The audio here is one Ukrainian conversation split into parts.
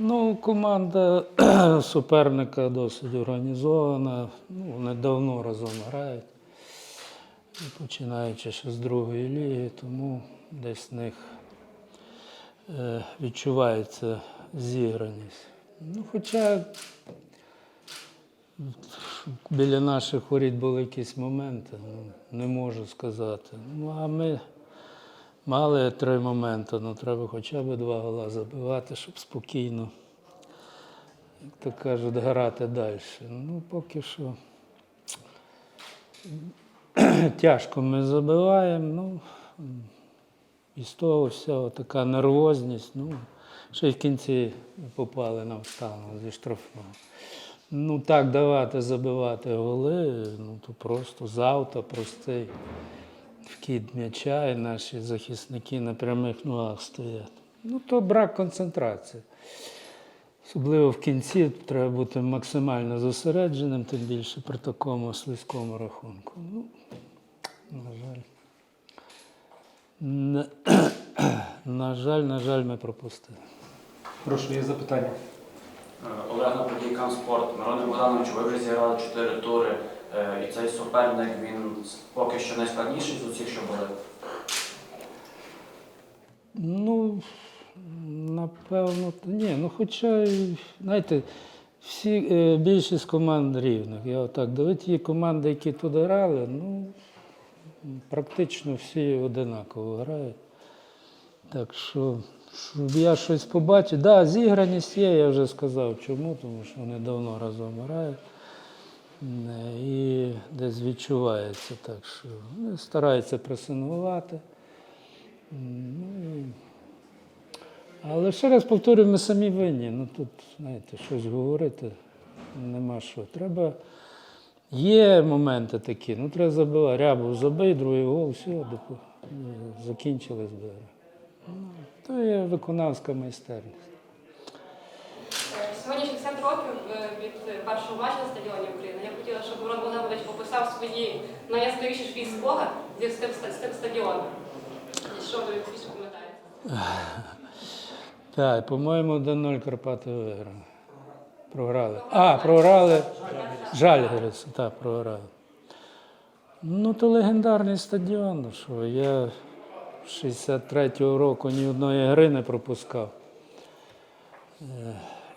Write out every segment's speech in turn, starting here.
Ну, команда суперника досить організована. Ну, вони давно разом грають. Починаючи ще з другої ліги, тому десь в них е, відчувається зіграність. Ну, хоча біля наших воріт були якісь моменти, ну, не можу сказати. Ну, а ми мали три моменти, ну треба хоча б два гола забивати, щоб спокійно, як то кажуть, грати далі. Ну, поки що тяжко ми забиваємо. Ну, і з того всього така нервозність. Ну, ще й в кінці попали на встану зі штрафного. Ну так давати, забивати голи, ну то просто завтра простий вхід м'яча, і наші захисники на прямих ногах стоять. Ну то брак концентрації. Особливо в кінці треба бути максимально зосередженим, тим більше при такому слизькому рахунку. Ну, на жаль. На, на жаль, на жаль, ми пропустили. Прошу, є запитання. Е, Олег Наподійкан спорт. Мироне Богдановичу, ви вже зіграли чотири тури, і цей суперник він поки що найскладніший з усіх, що були. Ну, напевно, ні, ну хоча, знаєте, всі, е, більшість команд рівних. Я отак дивлюсь, ті команди, які туди грали, ну, практично всі одинаково грають. Так що, щоб я щось побачив. Так, да, зіграність є, я вже сказав чому, тому що вони давно разом грають. Е, І десь відчувається так, що вони стараються пресингувати. М, Ну. Але ще раз повторюю, ми самі винні. Ну тут, знаєте, щось говорити нема що. Треба. Є моменти такі, ну треба забивати. Рябов забий, другий гол, все, закінчили збори. Ну, то є виконавська майстерність. Е, Сьогодні 60 років е, від е, першого матчу на стадіоні України. Я хотіла, щоб Мирон Богданович описав свої найяскравіші свій спогад зі з тим, з тим стадіоном. Що ви більше пам'ятаєте? Так, по-моєму, 1-0 Карпати виграли. Програли. А, програли. Жальгерец, так, програли. Ну, то легендарний стадіон. ну Що я з 63-го року ні одної гри не пропускав.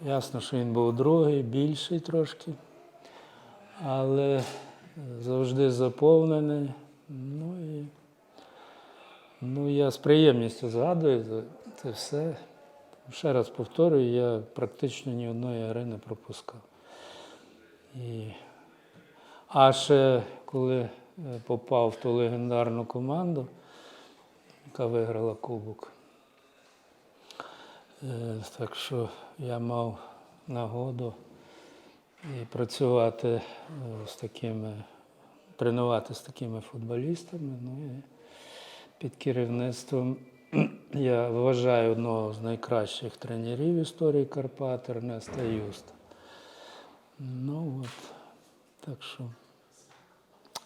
Ясно, що він був другий, більший трошки, але завжди заповнений. Ну і ну, я з приємністю згадую це- це все. Ще раз повторюю, я практично ні одної гри не пропускав. І... А ще коли е, попав в ту легендарну команду, яка виграла Кубок. Е, Так що я мав нагоду працювати е, з такими, тренувати з такими футболістами. Ну, і під керівництвом я вважаю одного з найкращих тренерів історії Карпат Ернеста Юста. Ну от, так що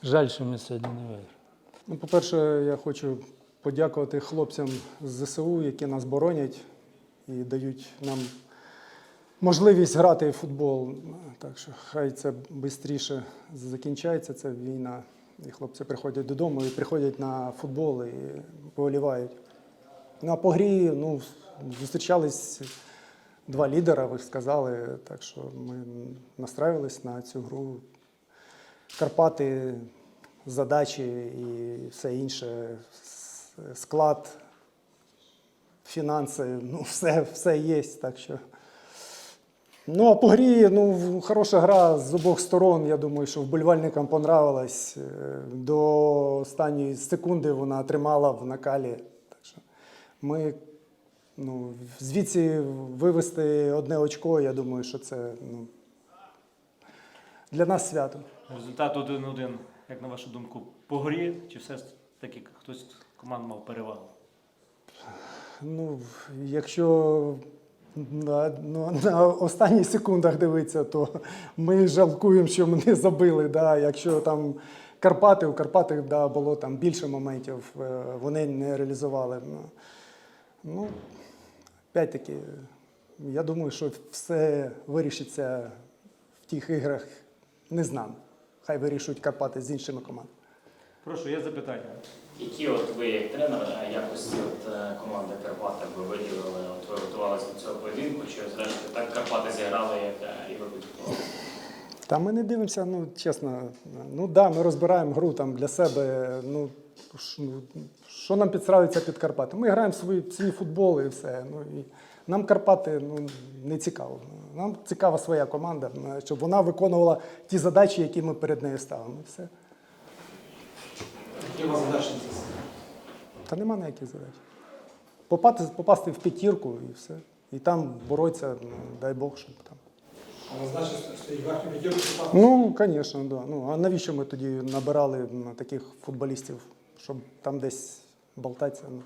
жаль, що ми сьогодні не виграли. Ну, по-перше, я хочу подякувати хлопцям з ЗСУ, які нас боронять і дають нам можливість грати в футбол. Так що хай це швидше закінчається, ця війна. І хлопці приходять додому і приходять на футбол і поволівають. Ну, а по грі ну, зустрічались два лідера, ви сказали. Так що ми настраювались на цю гру. Карпати, задачі і все інше, склад, фінанси, ну, все, все є. Так що. Ну, а по грі, ну, хороша гра з обох сторон. Я думаю, що вболівальникам понравилась. Е, До останньої секунди вона тримала в накалі. Так що ми ну, звідси вивести одне очко, я думаю, що це ну, для нас свято. Результат 1-1, як на вашу думку, по грі, чи все ж таки хтось команд мав перевагу? Ну, якщо на, ну, на останніх секундах дивитися, то ми жалкуємо, що ми не забили. Да. Якщо там Карпати, у Карпати да, було там більше моментів, е, вони не реалізували. Ну, Ну, опять-таки, Я думаю, що все вирішиться в тих іграх не знам. Хай вирішують Карпати з іншими командами. Прошу, є запитання. Які от ви як тренер якості от, е, команди Карпати ви виділили? От ви готувалися до цього поєдинку, чи зрештою так Карпати зіграли, як е, і ви підготували? Та ми не дивимося, ну чесно. Ну да, ми розбираємо гру там для себе. Ну, ну, що нам підстраюється під Карпати? Ми граємо свій, свій футбол і все. Ну, і нам Карпати ну, не цікаво. Нам цікава своя команда, щоб вона виконувала ті задачі, які ми перед нею ставимо. І все. Які у вас задачі на це? Та нема ніяких задач. Попасти, попасти в п'ятірку і все. І там боротися, ну, дай Бог, щоб там. А на задачі стоїть верхню п'ятірку попасти? Ну, звісно, да. Ну, а навіщо ми тоді набирали м, таких футболістів, щоб там десь болтатися? Ну,